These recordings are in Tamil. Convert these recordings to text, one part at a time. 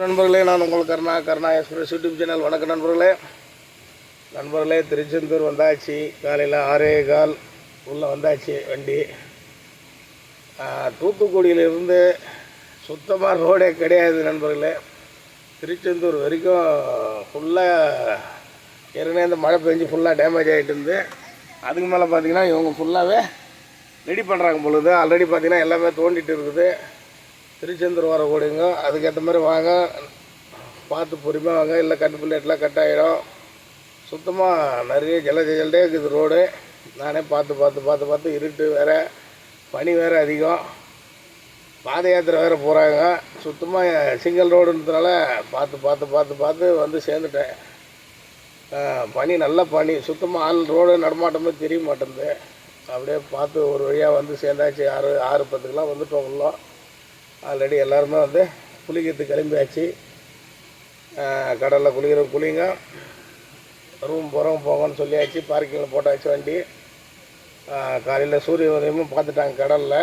நண்பர்களே நான் உங்கள் Karuna Karuna express YouTube channel. வணக்கம் நண்பர்களே. நண்பர்களே திருச்செந்தூர் வந்தாச்சு. காலையில் ஆறே கால் உள்ளே வந்தாச்சு வண்டி. தூத்துக்குடியிலிருந்து சுத்தமாக ரோடே கிடையாது நண்பர்களே. திருச்செந்தூர் வரைக்கும் ஃபுல்லாக ஏற்கனவே இந்த மழை பெஞ்சு ஃபுல்லாக டேமேஜ் ஆகிட்டு இருந்து அதுக்கு மேலே பார்த்தீங்கன்னா இவங்க ஃபுல்லாகவே ரெடி பண்ணுறாங்க பொழுது. ஆல்ரெடி பார்த்தீங்கன்னா எல்லாமே தோண்டிகிட்டு இருக்குது. திருச்செந்தூர் வர அதுக்கேற்ற மாதிரி வாங்க. பார்த்து பொறுமையாக வாங்க. இல்லை கட்டு பிள்ளைட்லாம் கட் ஆகிடும் சுத்தமாக நிறைய ஜல ஜல்டே இருக்குது ரோடு. நானே பார்த்து பார்த்து பார்த்து பார்த்து இருட்டு வேறு. பனி வேறு அதிகம். பாத யாத்திரை வேறு போகிறாங்க சுத்தமாக சிங்கிள் ரோடுன்றதுனால பார்த்து பார்த்து பார்த்து பார்த்து வந்து சேர்ந்துட்டேன். பனி நல்ல பனி. சுத்தமாக ஆள் ரோடு நடமாட்டமே தெரிய மாட்டேங்குது. அப்படியே பார்த்து ஒரு வழியாக வந்து சேர்ந்தாச்சு. ஆறு ஆறு பத்துக்கெலாம் வந்துட்டோம் உள்ளோம். ஆல்ரெடி எல்லாருமே வந்து குளிக்கிறதுக்கு கிளம்பியாச்சு. கடலில் குளிக்கிற குளிங்க. ரூம் போகிறோம் போங்கன்னு சொல்லியாச்சு. பார்க்கிங்கில் போட்டாச்சு வண்டி. காலையில் சூரிய உதயமும் பார்த்துட்டாங்க கடலில்.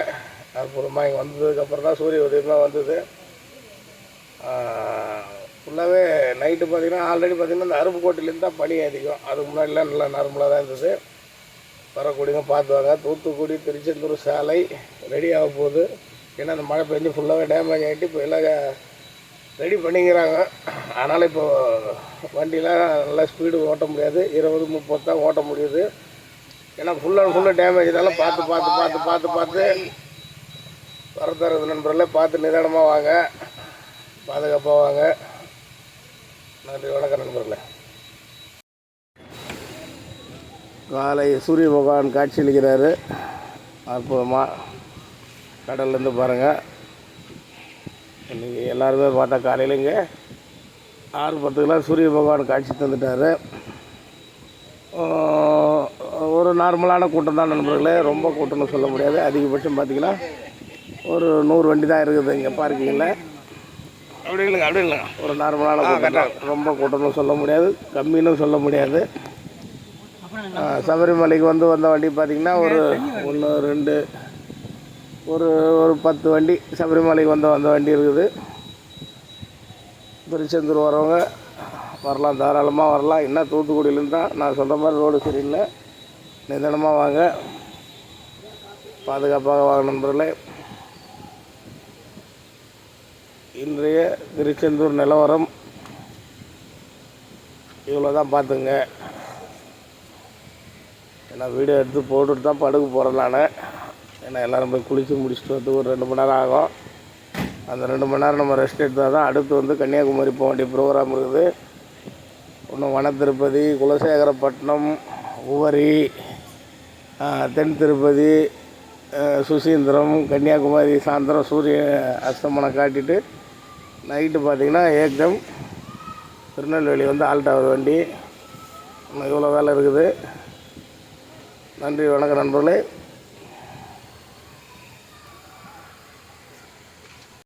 அற்புதமாக இங்கே வந்ததுக்கப்புறம் தான் சூரிய உதயமாக வந்தது. ஃபுல்லாகவே நைட்டு பார்த்தீங்கன்னா ஆல்ரெடி பார்த்தீங்கன்னா இந்த அருப்புக்கோட்டையிலேருந்து தான் பனி அதிகம். அதுக்கு முன்னாடிலாம் நல்லா நார்மலாக தான் இருந்தது. வரக்கூடியவங்க பார்த்துவாங்க தூத்துக்குடி திருச்செந்தூர் சாலை ரெடி ஆக போகுது. ஏன்னா அந்த மழை பெஞ்சு ஃபுல்லாகவே டேமேஜ் ஆகிட்டு இப்போ எல்லாம் ரெடி பண்ணிக்கிறாங்க. அதனால் இப்போ வண்டிலாம் நல்லா ஸ்பீடு ஓட்ட முடியாது. இருபது முப்பது தான் ஓட்ட முடியுது. ஏன்னா ஃபுல் அண்ட் ஃபுல்லாக டேமேஜ் இதெல்லாம் பார்த்து பார்த்து பார்த்து பார்த்து பார்த்து வர தரது நண்பர்களே பார்த்து நிதானமாக வாங்க. பாதுகாப்பாக வாங்க. நன்றி வணக்கம் நண்பர்களே. காலை சூரிய பகவான் காட்சியளிக்கிறாரு. அற்புதமாக கடல்லேருந்து பாருங்கள் இன்றைக்கி எல்லாருமே பார்த்தா காலையில் இங்கே ஆறு பத்துக்கெலாம் சூரிய பகவான் காட்சி தந்துட்டார். ஒரு நார்மலான கூட்டம் தான் நண்பர்களே. ரொம்ப கூட்டம்னு சொல்ல முடியாது. அதிகபட்சம் பார்த்தீங்கன்னா ஒரு நூறு வண்டி தான் இருக்குது இங்கே பார்க்கிங்கில். அப்படி இல்லைங்க அப்படி இல்லைங்க. ஒரு நார்மலான கூட்டம். ரொம்ப கூட்டம்னு சொல்ல முடியாது. கம்மின்னு சொல்ல முடியாது. சபரிமலைக்கு வந்து வந்த வண்டி பார்த்திங்கன்னா ஒரு ஒன்று ரெண்டு ஒரு ஒரு பத்து வண்டி சபரிமலைக்கு வந்த வந்த வண்டி இருக்குது. திருச்செந்தூர் வரவங்க வரலாம் தாராளமாக வரலாம். என்ன தூத்துக்குடியிலேருந்து தான் நான் சொல்கிற மாதிரி ரோடு சரியில்லை. நிதானமாக வாங்க. பாதுகாப்பாக வாங்க நண்பர்களே. இன்றைய திருச்செந்தூர் நிலவரம் இவ்வளோ தான் பார்த்துங்க. ஏன்னா வீடியோ எடுத்து போட்டுட்டு தான் படுக்க போகிறேன் நான். ஏன்னா எல்லோரும் போய் குளித்து முடிச்சுட்டு வந்து ஒரு ரெண்டு மணி நேரம் ஆகும். அந்த ரெண்டு மணி நேரம் நம்ம ரெஸ்ட் எடுத்தால் தான் அடுத்து வந்து கன்னியாகுமரி போக வேண்டிய ப்ரோக்ராம் இருக்குது. இன்னும் வனத்திருப்பதி குலசேகரப்பட்டினம் உவரி தென் திருப்பதி சுசீந்திரம் கன்னியாகுமரி சாயந்தரம் சூரிய அஸ்தமனம் காட்டிட்டு நைட்டு பார்த்திங்கன்னா ஏக்தம் திருநெல்வேலி வந்து ஆல்ட் ஆகுது வண்டி. இன்னும் இவ்வளோ வேலை இருக்குது. நன்றி வணக்கம் நண்பர்களே.